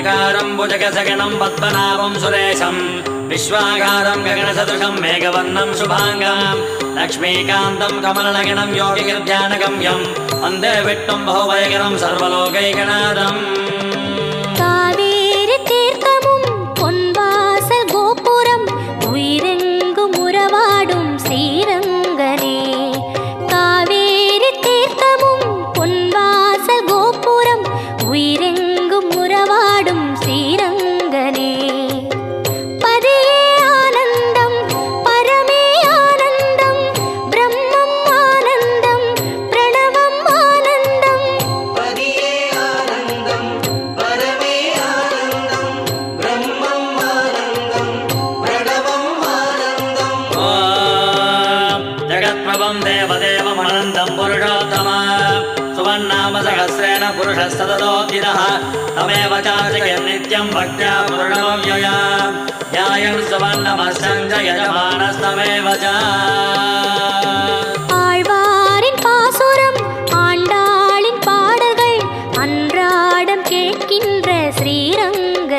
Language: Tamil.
शान्ताकारं भुजगसगणं पद्मनाभं सुरेशं विश्वाकारं गगनसदृशं मेघवर्णं शुभाङ्गं लक्ष्मीकान्तं कमलनगणं योगिगिर्ध्यानगम्यं वन्दे विष्णुं बहुवैगरं सर्वलोकैकनाथम् ஓம் தேவதேவ மனந்தம் புருஷோத்தமா. சுவன்னாம சகசிரேண புருஷஸ்ததோதிரः தமேவ சார்ஜகே நித்யம் பக்தியா புருணோவ்யயா யாயம் சுவன்னமஸ்தஞ்ச யஜமானஸ்தமேவ சா ஸ்ரீரங்க